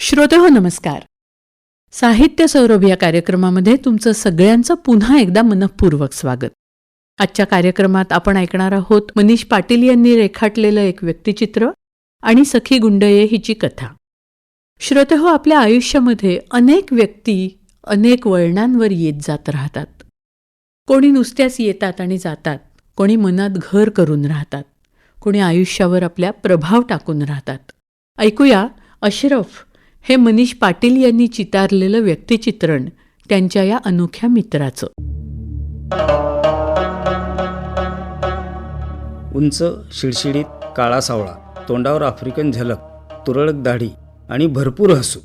श्रोते हो नमस्कार. साहित्य सौरभ या कार्यक्रमामध्ये तुमचं सगळ्यांचं पुन्हा एकदा मनपूर्वक स्वागत. आजच्या कार्यक्रमात आपण ऐकणार आहोत मनीष पाटील यांनी रेखाटलेलं एक व्यक्तिचित्र आणि सखी गुंडये हिची कथा. श्रोते हो आपल्या आयुष्यामध्ये अनेक व्यक्ती अनेक वळणांवर येत जात राहतात. कोणी नुसत्याच येतात आणि जातात कोणी मनात घर करून राहतात कोणी आयुष्यावर आपल्या प्रभाव टाकून राहतात. ऐकूया अशरफ हे मनीष पाटील यांनी चितारलेलं व्यक्तिचित्रण त्यांच्या या अनोख्या मित्राचं. उंच शिडशिडीत काळा सावळा तोंडावर आफ्रिकन झलक तुरळक दाढी आणि भरपूर हसू.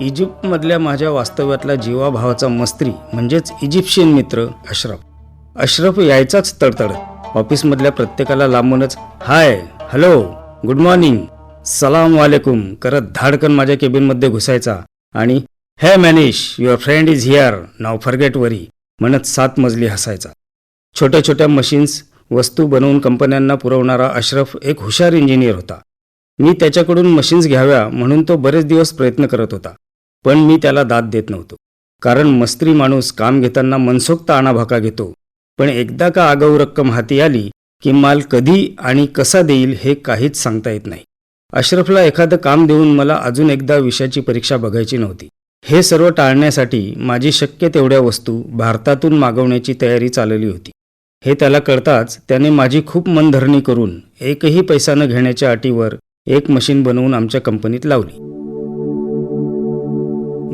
इजिप्तमधल्या माझ्या वास्तव्यातला जीवाभावाचा मस्त्री म्हणजेच इजिप्शियन मित्र अश्रफ. अश्रफ यायचाच तडतडत. ऑफिसमधल्या प्रत्येकाला लांबूनच हाय हॅलो गुड मॉर्निंग. सलाम वालेकुम. करत धाडकन माझ्या केबिनमध्ये घुसायचा. आणि hey Manish your friend is here. Now forget worry. म्हणत सात मजली हसायचा. छोट्या छोट्या मशीन्स वस्तू बनवून कंपन्यांना पुरवणारा अशरफ एक हुशार इंजिनियर होता. मी त्याच्याकडून मशीन्स घ्याव्या म्हणून तो बरेच दिवस प्रयत्न करत होता. पण मी त्याला दाद देत नव्हतो. कारण मस्त्री माणूस काम घेताना मनसोक्त आणाभाका घेतो. पण एकदा का आगाऊ रक्कम हाती आली की माल कधी आणि कसा देईल हे काहीच सांगता येत नाही. अशरफला एखादं काम देऊन मला अजून एकदा विषयाची परीक्षा बघायची नव्हती. हे सर्व टाळण्यासाठी माझी शक्य तेवढ्या वस्तू भारतातून मागवण्याची तयारी चालली होती. हे त्याला कळताच त्याने माझी खूप मनधरणी करून एकही पैसा न घेण्याच्या अटीवर एक मशीन बनवून आमच्या कंपनीत लावली.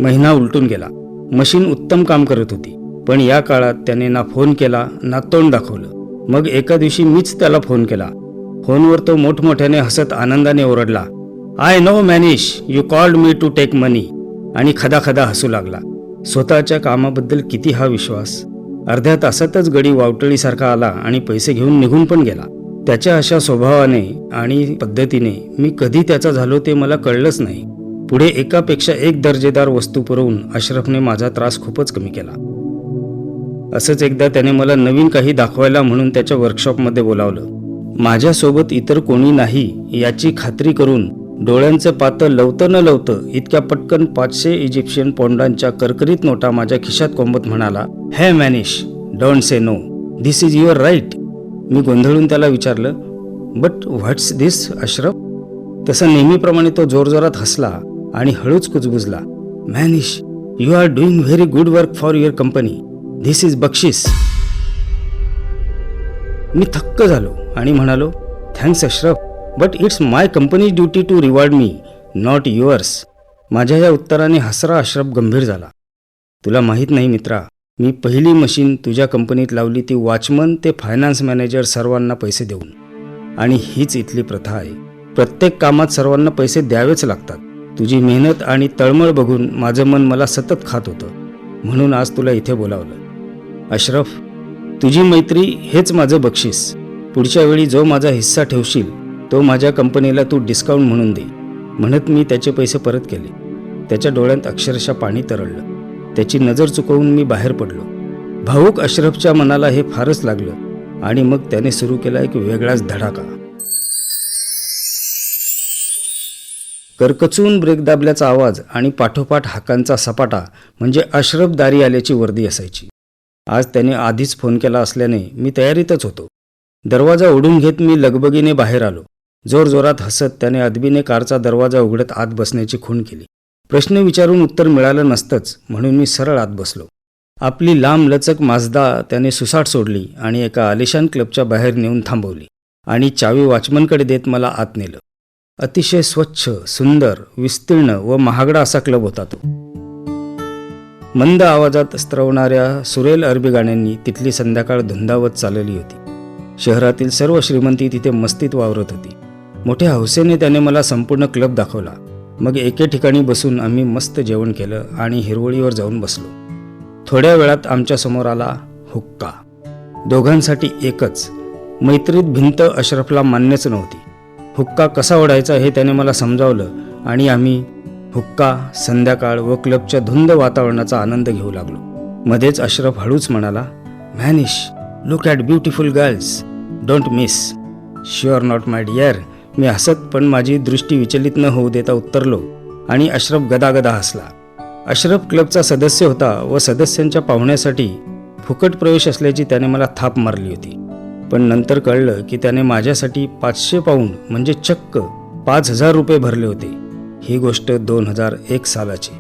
महिना उलटून गेला. मशीन उत्तम काम करत होती पण या काळात त्याने ना फोन केला ना तोंड दाखवलं. मग एका दिवशी मीच त्याला फोन केला. फोनवर तो मोठमोठ्याने हसत आनंदाने ओरडला I know Manish you called me to take money. आणि खदा खदा हसू लागला. स्वतःच्या कामाबद्दल किती हा विश्वास? अर्ध्या तासातच गडी वावटळीसारखा आला आणि पैसे घेऊन निघून पण गेला. त्याच्या अशा स्वभावाने आणि पद्धतीने मी कधी त्याचा झालो ते मला कळलंच नाही. पुढे एकापेक्षा एक दर्जेदार वस्तू पुरवून अशरफने माझा त्रास खूपच कमी केला. असंच एकदा त्याने मला नवीन काही दाखवायला म्हणून त्याच्या वर्कशॉपमध्ये बोलावलं. माझ्यासोबत इतर कोणी नाही याची खात्री करून डोळ्यांचं पातं लवतं न लवतं इतक्या पटकन पाचशे इजिप्शियन पौंडांच्या करकरीत नोटा माझ्या खिशात कोंबत म्हणाला hey Manish don't say no this is your right मी गोंधळून त्याला विचारलं बट व्हॉट्स धिस अश्रफ तसं नेहमीप्रमाणे तो जोरजोरात हसला आणि हळूच कुजबुजला Manish you are doing very good work for your company this is बक्षीस. मी थक्क झालो. आणि म्हणालो thanks Ashraf but it's my company's duty to reward me not yours माझ्या या उत्तराने हसरा अश्रफ गंभीर झाला. तुला माहीत नाही मित्रा मी पहिली मशीन तुझ्या कंपनीत लावली ती वॉचमन ते फायनान्स मॅनेजर सर्वांना पैसे देऊन. आणि हीच इथली प्रथा आहे. प्रत्येक कामात सर्वांना पैसे द्यावेच लागतात. तुझी मेहनत आणि तळमळ बघून माझं मन मला सतत खात होतं. म्हणून आज तुला इथे बोलावलं. अशरफ तुझी मैत्री हेच माझं बक्षीस. पुढच्या वेळी जो माझा हिस्सा ठेवशील तो माझ्या कंपनीला तू डिस्काउंट म्हणून दे. म्हणत मी त्याचे पैसे परत केले. त्याच्या डोळ्यात अक्षरशः पाणी तरळलं. त्याची नजर चुकवून मी बाहेर पडलो. भाऊक अशरफच्या मनाला हे फारच लागलं आणि मग त्याने सुरू केला एक वेगळाच धडाका. करकचून ब्रेक दाबल्याचा आवाज आणि पाठोपाठ हाकांचा सपाटा म्हणजे अशरफ दारी आल्याची वर्दी असायची. आज त्याने आधीच फोन केला असल्याने मी तयारीतच होतो. दरवाजा ओढून घेत मी लगबगीने बाहेर आलो. जोरजोरात हसत त्याने अदबीने कारचा दरवाजा उघडत आत बसण्याची खूण केली. प्रश्न विचारून उत्तर मिळालं नसतंच म्हणून मी सरळ आत बसलो. आपली लांब लचक माजदा त्याने सुसाट सोडली आणि एका आलिशान क्लबच्या बाहेर नेऊन थांबवली आणि चावी वॉचमनकडे देत मला आत नेलं. अतिशय स्वच्छ सुंदर विस्तीर्ण व महागडा असा क्लब होता तो. मंद आवाजात स्त्रवणाऱ्या सुरेल अरबी गाण्यांनी तिथली संध्याकाळ धुंदावत चालली होती. शहरातील सर्व श्रीमंती तिथे मस्तीत वावरत होती. मोठ्या हौसेने त्याने मला संपूर्ण क्लब दाखवला. मग एके ठिकाणी बसून आम्ही मस्त जेवण केलं आणि हिरवळीवर जाऊन बसलो. थोड्या वेळात आमच्यासमोर आला हुक्का. दोघांसाठी एकच. मैत्रीत भिंत अशरफला मान्यच नव्हती. हुक्का कसा ओढायचा हे त्याने मला समजावलं आणि आम्ही हुक्का संध्याकाळ व क्लबच्या धुंद वातावरणाचा आनंद घेऊ लागलो. मध्येच अशरफ हळूच म्हणाला Manish look at beautiful girls don't miss sure not my dear मी हसत पण माझी दृष्टी विचलित न होऊ देता उत्तरलो आणि अशरफ गदागदा हसला. अशरफ क्लबचा सदस्य होता व सदस्यांच्या पाहुण्यासाठी फुकट प्रवेश असल्याची त्याने मला थाप मारली होती. पण नंतर कळलं की त्याने माझ्यासाठी पाचशे पाऊंड म्हणजे चक्क पाच हजार रुपये भरले होते. ही गोष्ट दोन हजार एक सालाची.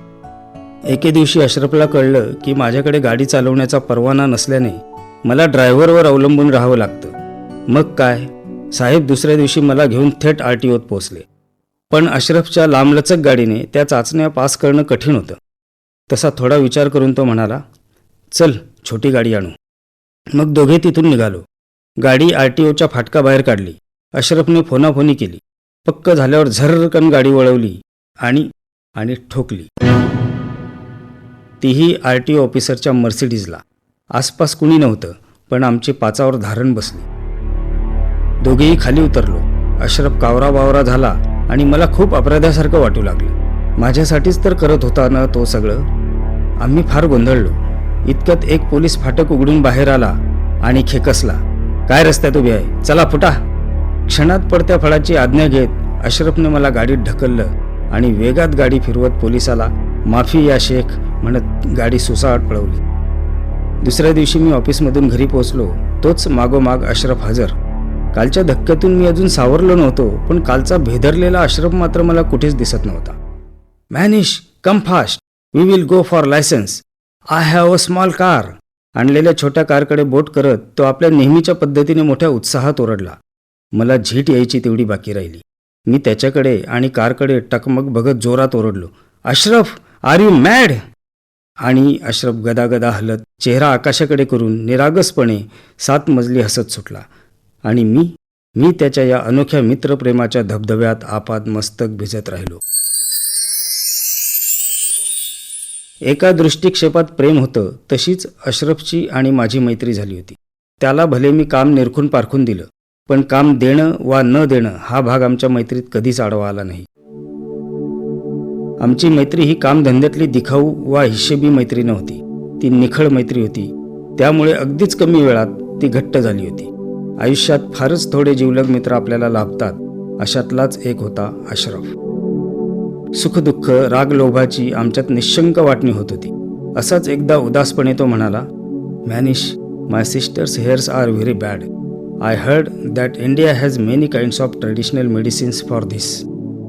एके दिवशी अशरफला कळलं की माझ्याकडे गाडी चालवण्याचा परवाना नसल्याने मला ड्रायव्हरवर अवलंबून राहावं लागतं. मग काय? साहेब दुसऱ्या दिवशी मला घेऊन थेट आर टी ओत पोचले पण अशरफच्या लांबलचक गाडीने त्या चाचण्या पास करणं कठीण होतं. तसा थोडा विचार करून तो म्हणाला चल छोटी गाडी आणू. मग दोघे तिथून निघालो. गाडी आर टी ओच्या फाटकाबाहेर काढली. अशरफने फोनाफोनी केली. पक्क झाल्यावर झर्रकन गाडी वळवली आणि आणि ठोकली. तीही आर टी ओ ऑफिसरच्या मर्सिडीजला. आसपास कुणी नव्हतं पण आमची पाचावर धारण बसली. दोघेही खाली उतरलो. अशरफ कावरा बावरा झाला आणि मला खूप अपराध्यासारखं वाटू लागलं. माझ्यासाठीच तर करत होता ना तो सगळं? आम्ही फार गोंधळलो. इतक्यात एक पोलीस फाटक उघडून बाहेर आला आणि खेकसला काय रस्त्यात उभी आहे? चला फुटा. क्षणात पडत्या फळाची आज्ञा घेत अशरफने मला गाडीत ढकललं आणि वेगात गाडी फिरवत पोलिसाला माफी या शेख म्हणत गाडी सुसाट पळवली. दुसऱ्या दिवशी मी ऑफिसमधून घरी पोहोचलो. तोच मागोमाग अशरफ हजर. कालच्या धक्क्यातून मी अजून सावरलो नव्हतो पण कालचा भेदरलेला आश्रम मात्र मला कुठेच दिसत नव्हता. Manish come fast. We will go for licence I have a small car आणलेल्या छोट्या कारकडे बोट करत तो आपल्या नेहमीच्या पद्धतीने मोठ्या उत्साहात ओरडला. मला झीट यायची तेवढी बाकी राहिली. मी त्याच्याकडे आणि कारकडे टकमक बघत जोरात ओरडलो. अश्रफ आर यू मॅड आणि अश्रफ गदागदा हलत चेहरा आकाशाकडे करून निरागसपणे सात मजली हसत सुटला. आणि मी मी त्याच्या या अनोख्या मित्रप्रेमाच्या धबधब्यात आपात मस्तक भिजत राहिलो. एका दृष्टिक्षेपात प्रेम होतं तशीच अशरफची आणि माझी मैत्री झाली होती. त्याला भले मी काम निरखून पारखून दिलं पण काम देणं वा न देणं हा भाग आमच्या मैत्रीत कधीच आडवा आला नाही. आमची मैत्री ही कामधंद्यातली दिखाऊ वा हिशेबी मैत्री नव्हती. ती निखळ मैत्री होती. त्यामुळे अगदीच कमी वेळात ती घट्ट झाली होती. आयुष्यात फारच थोडे जिवलग मित्र आपल्याला लाभतात अशातलाच एक होता अशरफ. सुखदुःख राग लोभाची आमच्यात निशंक वाटणी होत होती. असाच एकदा उदासपणे तो म्हणाला Manish my sister's hairs are very bad I heard that India has many kinds of traditional medicines for this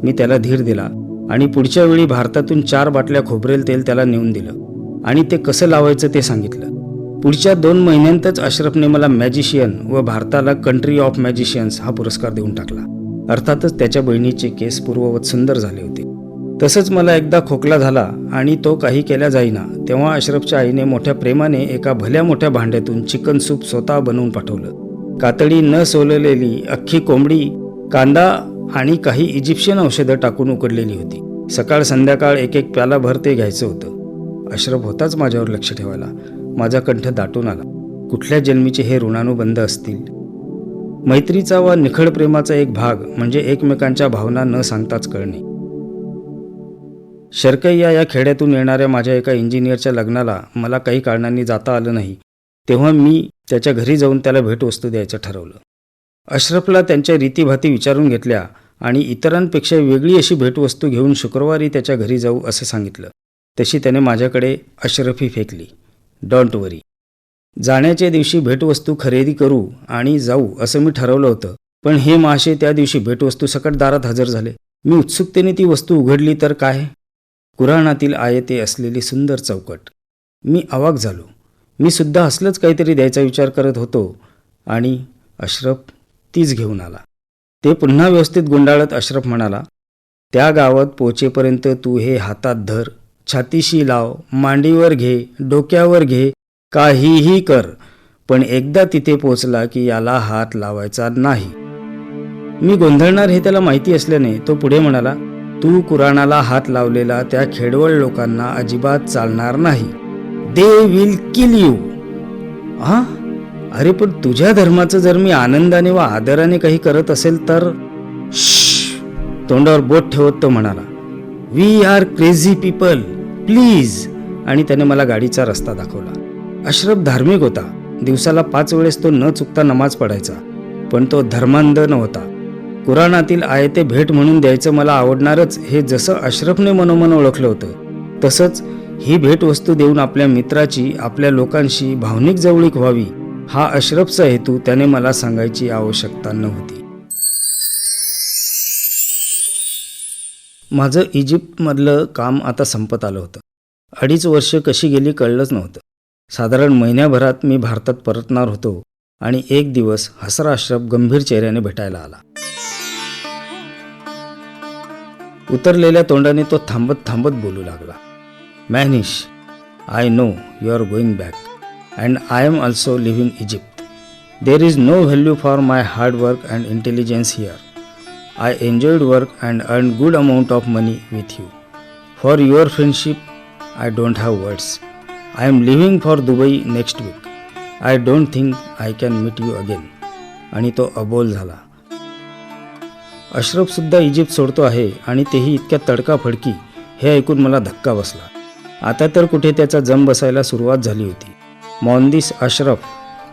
मी त्याला धीर दिला आणि पुढच्या वेळी भारतातून चार बाटल्या खोबरेल तेल त्याला नेऊन दिलं आणि ते कसं लावायचं ते सांगितलं. पुढच्या दोन महिन्यांतच अशरफने मला मॅजिशियन व भारताला कंट्री ऑफ मॅजिशियन्स हा पुरस्कार देऊन टाकला. अर्थातच त्याच्या बहिणीचे केस पूर्ववत सुंदर झाले होते. तसंच मला एकदा खोकला झाला आणि तो काही केल्या जाईना तेव्हा अशरफच्या आईने मोठ्या प्रेमाने एका भल्या मोठ्या भांड्यातून चिकन सूप स्वतः बनवून पाठवलं. कातडी न सोललेली अख्खी कोंबडी कांदा आणि काही इजिप्शियन औषधं टाकून उकडलेली होती. सकाळ संध्याकाळ एक एक प्याला भर ते घ्यायचं होतं. अशरफ होताच माझ्यावर लक्ष ठेवायला. माझा कंठ दाटून आला कुठल्या जन्मीचे हे ऋणानुबंध असतील? मैत्रीचा वा निखळ प्रेमाचा एक भाग म्हणजे एकमेकांच्या भावना न सांगताच कळणे. शर्कैया या खेड्यातून येणाऱ्या माझ्या एका इंजिनियरच्या लग्नाला मला काही कारणांनी जाता आलं नाही तेव्हा मी त्याच्या घरी जाऊन त्याला भेटवस्तू द्यायचं ठरवलं. अशरफला त्यांच्या रीतीभाती विचारून घेतल्या आणि इतरांपेक्षा वेगळी अशी भेटवस्तू घेऊन शुक्रवारी त्याच्या घरी जाऊ असं सांगितलं. तशी त्याने माझ्याकडे अशरफी फेकली. Don't worry. जाण्याच्या दिवशी भेटवस्तू खरेदी करू आणि जाऊ असं मी ठरवलं होतं. पण हे मासे त्या दिवशी भेटवस्तू सकट दारात हजर झाले. मी उत्सुकतेने ती वस्तू उघडली तर काय? कुराणातील आयते असलेली सुंदर चौकट. मी अवाक झालो. मी सुद्धा असलंच काहीतरी द्यायचा विचार करत होतो आणि अशरफ तीच घेऊन आला. ते पुन्हा व्यवस्थित गुंडाळत अशरफ म्हणाला त्या गावात पोचेपर्यंत तू हे हातात धर. छातीशी लाव मांडीवर घे डोक्यावर घे काहीही कर. पण एकदा तिथे पोचला की याला हात लावायचा नाही. मी गोंधळणार हे त्याला माहिती असल्याने तो पुढे म्हणाला तू कुराणाला हात लावलेला त्या खेडवळ लोकांना अजिबात चालणार नाही. दे विल किल यू हा अरे पण तुझ्या धर्माचं जर मी आनंदाने व आदराने काही करत असेल तर तोंडावर बोट ठेवत तो म्हणाला we are crazy people please आणि त्याने मला गाडीचा रस्ता दाखवला. अश्रफ धार्मिक होता. दिवसाला पाच वेळेस तो न चुकता नमाज पडायचा पण तो धर्मांध नव्हता कुराणातील आयते भेट म्हणून द्यायचं मला आवडणारच हे जसं अश्रफने मनोमन ओळखलं होतं तसंच ही भेटवस्तू देऊन आपल्या मित्राची आपल्या लोकांशी भावनिक जवळीक व्हावी हा अश्रफचा हेतू त्याने मला सांगायची आवश्यकता नव्हती. माझं इजिप्तमधलं काम आता संपत आलं होतं. अडीच वर्ष कशी गेली कळलंच नव्हतं. साधारण महिन्याभरात मी भारतात परतणार होतो आणि एक दिवस हसरा अश्रफ गंभीर चेहऱ्याने भेटायला आला. उतरलेल्या तोंडाने तो थांबत थांबत बोलू लागला. Manish I know you are going back and I am also living Egypt. There is no value for my hard work and intelligence here. I enjoyed work and earn good amount of money with you for your friendship I don't have words I am living for Dubai next week I don't think I can meet you again आणि तो अबोल झाला. अशरफसुद्धा Egypt सोडतो आहे आणि तेही इतक्या तडकाफडकी हे ऐकून मला धक्का बसला. आता तर कुठे त्याचा जम बसायला सुरुवात झाली होती. मॉन्दिस अशरफ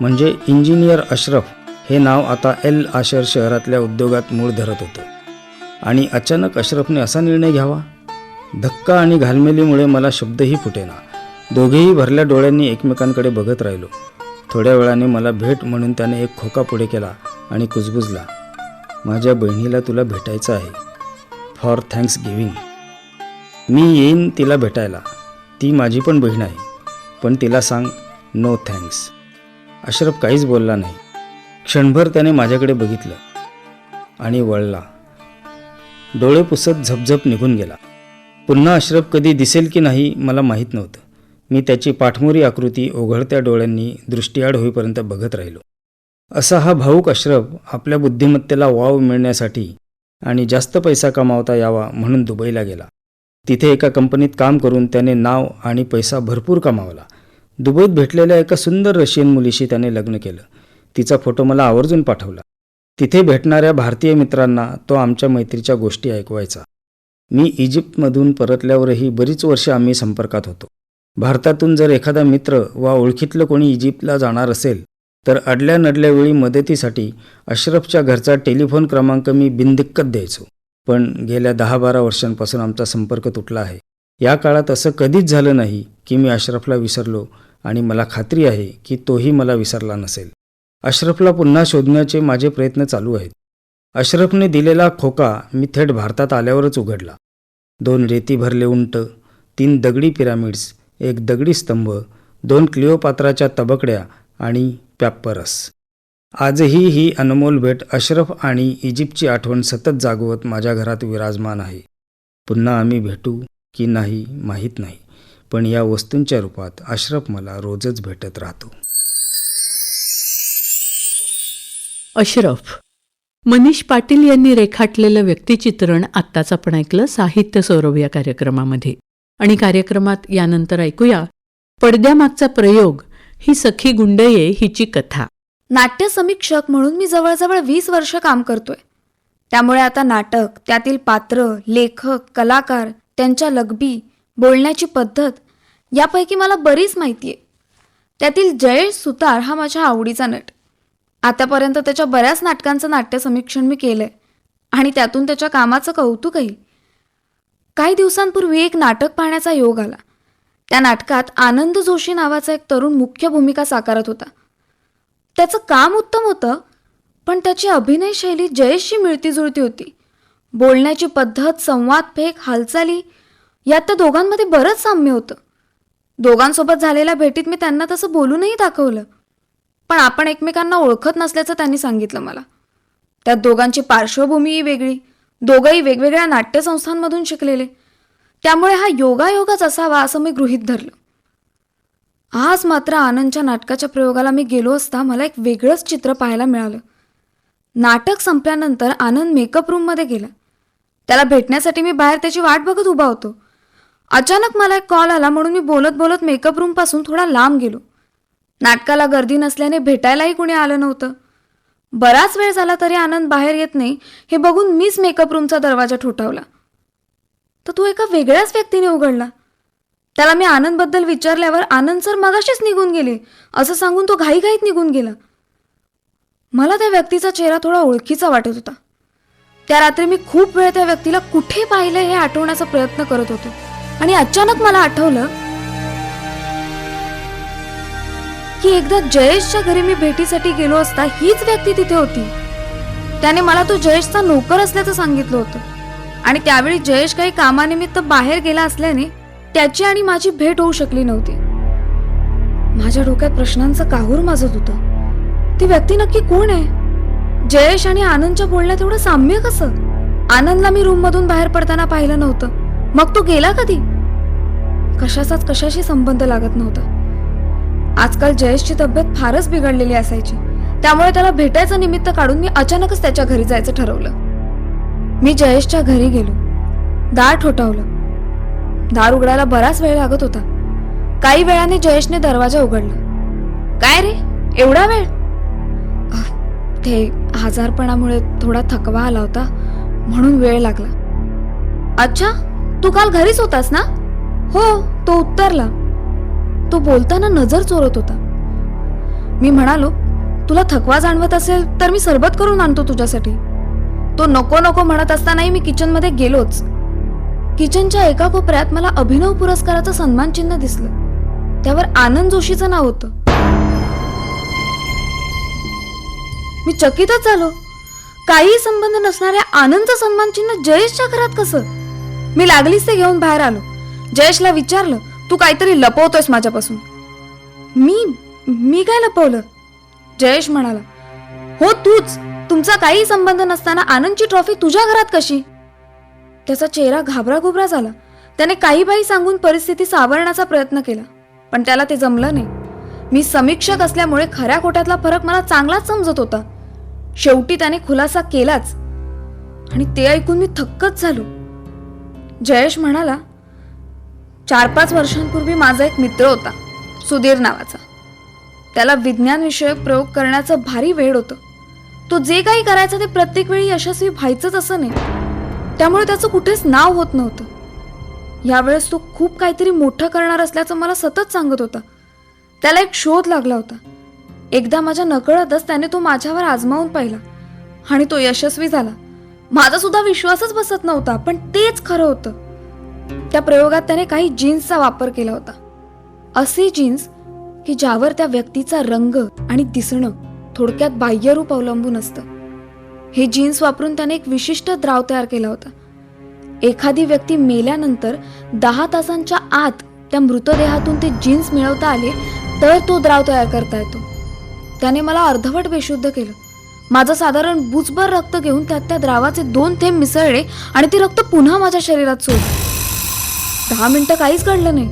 म्हणजे इंजिनियर अशरफ हे नाव आता एल आशर शहरातल्या उद्योगात मूळ धरत होतं. आणि अचानक अशरफने असा निर्णय घ्यावा? धक्का आणि घालमेलीमुळे मला शब्दही फुटेना. दोघेही भरल्या डोळ्यांनी एकमेकांकडे बघत राहिलो. थोड्या वेळाने मला भेट म्हणून त्याने एक खोका पुढे केला आणि कुजबुजला माझ्या बहिणीला तुला भेटायचं आहे. फॉर थँक्स गिव्हिंग मी येईन तिला भेटायला. ती माझी पण बहीण आहे. पण तिला सांग नो थँक्स अशरफ काहीच बोलला नाही. क्षणभर त्याने माझ्याकडे बघितलं आणि वळला. डोळे पुसत झपझप निघून गेला. पुन्हा अश्रफ कधी दिसेल की नाही मला माहीत नव्हतं. मी त्याची पाठमोरी आकृती ओघळत्या डोळ्यांनी दृष्टीआड होईपर्यंत बघत राहिलो. असा हा भाऊक अश्रफ आपल्या बुद्धिमत्तेला वाव मिळण्यासाठी आणि जास्त पैसा कमावता यावा म्हणून दुबईला गेला. तिथे एका कंपनीत काम करून त्याने नाव आणि पैसा भरपूर कमावला. दुबईत भेटलेल्या एका सुंदर रशियन मुलीशी त्याने लग्न केलं. तिचा फोटो मला आवर्जून पाठवला. तिथे भेटणाऱ्या भारतीय मित्रांना तो आमच्या मैत्रीच्या गोष्टी ऐकवायचा. मी इजिप्तमधून परतल्यावरही बरीच वर्ष आम्ही संपर्कात होतो. भारतातून जर एखादा मित्र वा ओळखीतलं कोणी इजिप्तला जाणार असेल तर अडल्या नडल्यावेळी मदतीसाठी अशरफच्या घरचा टेलिफोन क्रमांक मी बिनदिक्कत द्यायचो. पण गेल्या दहा बारा वर्षांपासून आमचा संपर्क तुटला आहे. या काळात असं कधीच झालं नाही की मी अशरफला विसरलो आणि मला खात्री आहे की तोही मला विसरला नसेल. अशरफला पुन्हा शोधण्याचे माझे प्रयत्न चालू आहेत. अशरफने दिलेला खोका मी थेट भारतात आल्यावरच उघडला. दोन रेती भरले उंट तीन दगडी पिरामिड्स एक दगडी स्तंभ दोन क्लिओपात्राच्या तबकड्या आणि पॅप्परस आजही ही अनमोल भेट अशरफ आणि इजिप्तची आठवण सतत जागवत माझ्या घरात विराजमान आहे. पुन्हा आम्ही भेटू की नाही माहीत नाही पण या वस्तूंच्या रूपात अशरफ मला रोजच भेटत राहतो. अशरफ. मनीष पाटील यांनी रेखाटलेलं व्यक्तिचित्रण आत्ताच आपण ऐकलं साहित्य सौरभ या कार्यक्रमामध्ये. आणि कार्यक्रमात यानंतर ऐकूया पडद्यामागचा प्रयोग ही सखी गुंडये हिची कथा. नाट्य समीक्षक म्हणून मी जवळजवळ वीस वर्ष काम करतोय. त्यामुळे आता नाटक त्यातील पात्र लेखक कलाकार त्यांच्या लगबी बोलण्याची पद्धत यापैकी मला बरीच माहिती आहे त्यातील जयेश सुतार हा माझ्या आवडीचा नट. आतापर्यंत त्याच्या बऱ्याच नाटकांचं नाट्य समीक्षण मी केलंय. आणि त्यातून त्याच्या कामाचं कौतुकही. काही दिवसांपूर्वी एक नाटक पाहण्याचा योग आला. त्या नाटकात आनंद जोशी नावाचा एक तरुण मुख्य भूमिका साकारत होता. त्याचं काम उत्तम होतं पण त्याची अभिनय शैली जयेशशी मिळती जुळती होती. बोलण्याची पद्धत संवाद फेक हालचाली यात त्या दोघांमध्ये बरंच साम्य होतं. दोघांसोबत झालेल्या भेटीत मी त्यांना तसं बोलूनही दाखवलं. पण आपण एकमेकांना ओळखत नसल्याचं त्यांनी सांगितलं मला. त्यात दोघांची पार्श्वभूमीही वेगळी. दोघंही वेगवेगळ्या नाट्यसंस्थांमधून शिकलेले. त्यामुळे हा योगायोगच असावा असं मी गृहीत धरलं. आज मात्र आनंदच्या नाटकाच्या प्रयोगाला मी गेलो असता मला एक वेगळंच चित्र पाहायला मिळालं. नाटक संपल्यानंतर आनंद मेकअप रूममध्ये गेला. त्याला भेटण्यासाठी मी बाहेर त्याची वाट बघत उभा होतो. अचानक मला एक कॉल आला म्हणून मी बोलत बोलत मेकअप रूमपासून थोडा लांब गेलो. नाटकाला गर्दी नसल्याने भेटायलाही कुणी आलं नव्हतं. बराच वेळ झाला तरी आनंद बाहेर येत नाही हे बघून मीच मेकअप रूमचा दरवाजा ठोठावला. तर तो एका वेगळ्याच व्यक्तीने उघडला. त्याला मी आनंदबद्दल विचारल्यावर आनंद सर मगाशीच निघून गेले असं सांगून तो घाईघाईत निघून गेला. मला त्या व्यक्तीचा चेहरा थोडा ओळखीचा वाटत होता. त्या रात्री मी खूप वेळ त्या व्यक्तीला कुठे पाहिलं हे आठवण्याचा प्रयत्न करत होते. आणि अचानक मला आठवलं की एकदा जयेशच्या घरी मी भेटीसाठी गेलो असता हीच व्यक्ती तिथे होती. त्याने मला तो जयेशचा नोकर असल्याचं सांगितलं होतं. आणि त्यावेळी जयेश काही कामानिमित्त बाहेर गेला असल्याने त्याची आणि माझी भेट होऊ शकली नव्हती. माझ्या डोक्यात प्रश्नांचं काहूर माजत होतं. ती व्यक्ती नक्की कोण आहे? जयेश आणि आनंदच्या बोलण्यात एवढं साम्य कसं? आनंदला मी रूम मधून बाहेर पडताना पाहिलं नव्हतं. मग तो गेला कधी? कशाचाच कशाशी संबंध लागत नव्हता. आजकाल जयेशची तब्येत फारच बिघडलेली असायची. त्यामुळे त्याला भेटायचं निमित्त काढून मी अचानकच त्याच्या घरी जायचं ठरवलं. मी जयेशच्या घरी गेलो. दार ठोठावलं. दार उघडायला बराच वेळ लागत होता. काही वेळाने जयेशने दरवाजा उघडला. काय रे? एवढा वेळ? ते आजारपणामुळे थोडा थकवा आला होता म्हणून वेळ लागला. अच्छा? तू काल घरीच होतास ना? हो तो उत्तरला. तो बोलताना नजर चोरत होता. मी म्हणालो तुला थकवा जाणवत असेल तर मी सरबत करून आणतो तुझ्यासाठी. तो नको नको म्हणत असतानाही मी किचनमध्ये गेलोच. किचनच्या एका कोपऱ्यात मला अभिनव पुरस्काराचं सन्मान चिन्ह दिसलं. त्यावर आनंद जोशीचं नाव होतं. मी चकितच झालो. काही संबंध नसणाऱ्या आनंदचं सन्मान चिन्ह जयेशच्या घरात कसं? मी लागलीच ते घेऊन बाहेर आलो. जयेशला विचारलं तू काहीतरी लपवतोयस माझ्यापासून. मी मी काय लपवलं? जयेश म्हणाला हो तूच. तुमचा काही संबंध नसताना आनंदची ट्रॉफी तुझ्या घरात कशी? त्याचा चेहरा घाबरा घुबरा झाला. त्याने काही बाई सांगून परिस्थिती सावरण्याचा प्रयत्न केला पण त्याला ते जमलं नाही. मी समीक्षक असल्यामुळे खऱ्या खोट्यातला फरक मला चांगलाच समजत होता. शेवटी त्याने खुलासा केलाच. आणि ते ऐकून मी थक्कच झालो. जयेश म्हणाला चार पाच वर्षांपूर्वी माझा एक मित्र होता सुधीर नावाचा. त्याला विज्ञानविषयक प्रयोग करण्याचं भारी वेळ होतं. तो जे काही करायचा ते प्रत्येक वेळी यशस्वी व्हायचंच असं नाही. त्यामुळे त्याचं कुठेच नाव होत नव्हतं. यावेळेस तो खूप काहीतरी मोठं करणार असल्याचं मला सतत सांगत होता. त्याला एक शोध लागला होता. एकदा माझ्या नकळतच त्याने तो माझ्यावर आजमावून पाहिला आणि तो यशस्वी झाला. माझा सुद्धा विश्वासच बसत नव्हता पण तेच खरं होतं. त्या प्रयोगात त्याने काही जीन्सचा वापर केला होता. असे जीन्स की ज्यावर त्या व्यक्तीचा रंग आणि दिसणं थोडक्यात बाह्यरूप अवलंबून असतं. हे जीन्स वापरून त्याने एक विशिष्ट द्राव तयार केला होता. एखादी व्यक्ती मेल्यानंतर दहा तासांच्या आत त्या मृतदेहातून ते जीन्स मिळवता आले तर तो द्राव तयार करता येतो. त्याने मला अर्धवट बेशुद्ध केलं. माझं साधारण बुचभर रक्त घेऊन त्यात त्या द्रावाचे दोन थेंब मिसळले आणि ते रक्त पुन्हा माझ्या शरीरात सोडलं. दहा मिनटं काहीच घडलं नाही.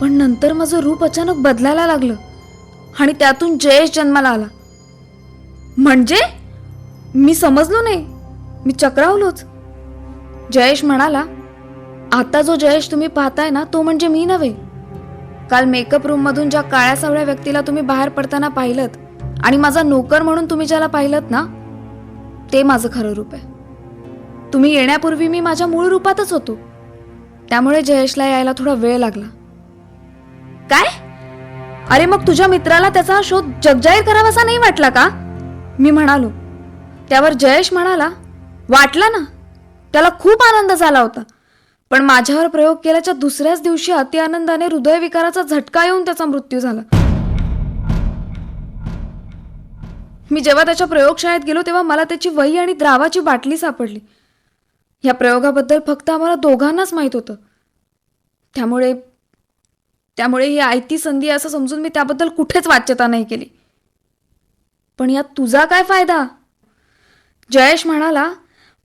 पण नंतर माझं रूप अचानक बदलायला लागलं आणि त्यातून जयेश जन्माला आला. म्हणजे? मी समजलो नाही. मी चक्रावलोच. जयेश म्हणाला आता जो जयेश तुम्ही पाहताय ना तो म्हणजे मी नव्हे. काल मेकअप रूममधून ज्या काळ्या सावळ्या व्यक्तीला तुम्ही बाहेर पडताना पाहिलं आणि माझा नोकर म्हणून तुम्ही ज्याला पाहिलं ना ते माझं खरं रूप आहे. तुम्ही येण्यापूर्वी मी माझ्या मूळ रूपातच होतो. त्यामुळे जयेशला यायला थोडा वेळ लागला. काय? अरे मग तुझ्या मित्राला त्याचा शोध जगजाहीर करावासा नाही वाटला का? मी म्हणालो. त्यावर जयेश म्हणाला वाटला ना? त्याला खूप आनंद झाला होता. पण माझ्यावर प्रयोग केल्याच्या दुसऱ्याच दिवशी अतिआनंदाने हृदयविकाराचा झटका येऊन त्याचा मृत्यू झाला. मी जेव्हा त्याच्या प्रयोगशाळेत गेलो तेव्हा मला त्याची वही आणि द्रावाची बाटली सापडली. या प्रयोगाबद्दल फक्त आम्हाला दोघांनाच माहीत होतं. त्यामुळे त्यामुळे ही आयती संधी असं समजून मी त्याबद्दल कुठेच वाच्यता नाही केली. पण यात तुझा काय फायदा? जयेश म्हणाला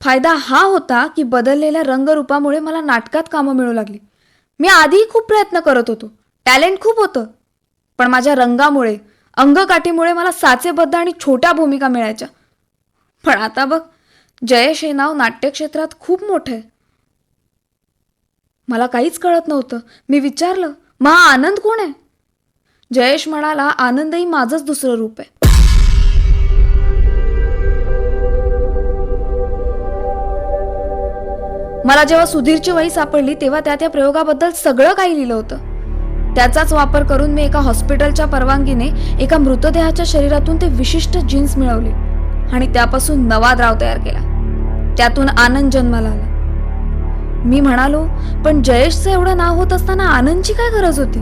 फायदा हा होता की बदललेल्या रंगरूपामुळे मला नाटकात कामं मिळू लागली. मी आधीही खूप प्रयत्न करत होतो. टॅलेंट खूप होतं. पण माझ्या रंगामुळे अंगकाठीमुळे मला साचेबद्ध आणि छोट्या भूमिका मिळायच्या. पण आता बघ जयेश हे नाव नाट्यक्षेत्रात खूप मोठं आहे. मला काहीच कळत नव्हतं. मी विचारलं मा आनंद कोण आहे? जयेश म्हणाला आनंदही माझंच दुसरं रूप आहे. मला जेव्हा सुधीरची वही सापडली तेव्हा त्या त्या प्रयोगाबद्दल सगळं काही लिहिलं होतं. त्याचाच वापर करून मी एका हॉस्पिटलच्या परवानगीने एका मृतदेहाच्या शरीरातून ते विशिष्ट जीन्स मिळवले आणि त्यापासून नवा द्राव तयार केला. त्यातून आनंद जन्माला आला. मी म्हणालो पण जयेशचं एवढं नाव होत असताना आनंदची काय गरज होती?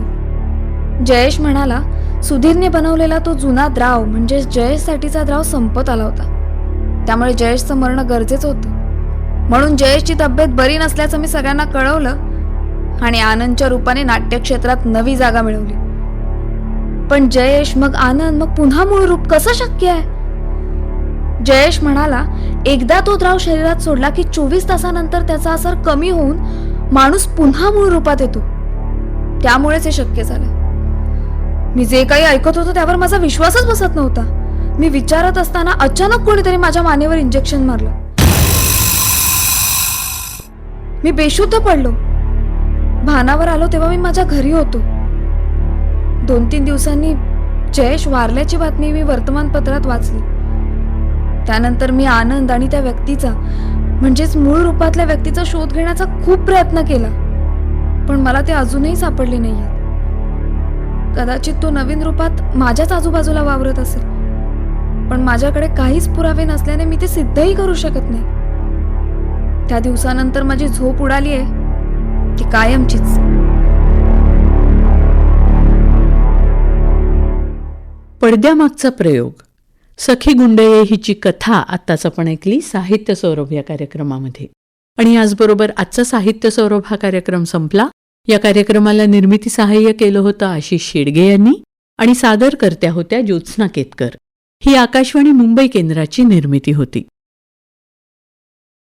जयेश म्हणाला सुधीरने बनवलेला तो जुना द्राव म्हणजे जयेशसाठीचा द्राव संपत आला होता. त्यामुळे जयेशचं मरणं गरजेचं होतं. म्हणून जयेशची तब्येत बरी नसल्याचं मी सगळ्यांना कळवलं आणि आनंदच्या रूपाने नाट्यक्षेत्रात नवी जागा मिळवली. पण जयेश मग आनंद मग पुन्हा मूळ रूप कसं शक्य आहे? जयेश म्हणाला एकदा तो द्राव शरीरात सोडला की चोवीस तासानंतर त्याचा असर कमी होऊन माणूस पुन्हा मूळ रूपात येतो. त्यामुळेच हे शक्य झालं. मी जे काही ऐकत होतो त्यावर माझा विश्वासच बसत नव्हता. मी विचारत असताना अचानक कोणीतरी माझ्या मानेवर इंजेक्शन मारलं. मी बेशुद्ध पडलो. भानावर आलो तेव्हा मी माझ्या घरी होतो. दोन तीन दिवसांनी जयेश वारल्याची बातमी मी वर्तमानपत्रात वाचली. त्यानंतर मी आनंद आणि त्या व्यक्तीचा म्हणजेच मूळ रूपातल्या व्यक्तीचा शोध घेण्याचा खूप प्रयत्न केला. पण मला ते अजूनही सापडले नाहीये. कदाचित तो नवीन रूपात माझ्याच आजूबाजूला वावरत असेल. पण माझ्याकडे काहीच पुरावे नसल्याने मी ते सिद्धही करू शकत नाही. त्या दिवसानंतर माझी झोप उडाली आहे ती कायमचीच. पडद्यामागचा प्रयोग. सखी गुंडये हिची कथा आत्ताच आपण ऐकली साहित्य सौरभ या कार्यक्रमामध्ये. आणि याचबरोबर आजचा साहित्य सौरभ हा कार्यक्रम संपला. या कार्यक्रमाला निर्मिती सहाय्य केलं होतं आशिष शेडगे यांनी आणि सादरकर्त्या होत्या ज्योत्स्ना केतकर. ही आकाशवाणी मुंबई केंद्राची निर्मिती होती.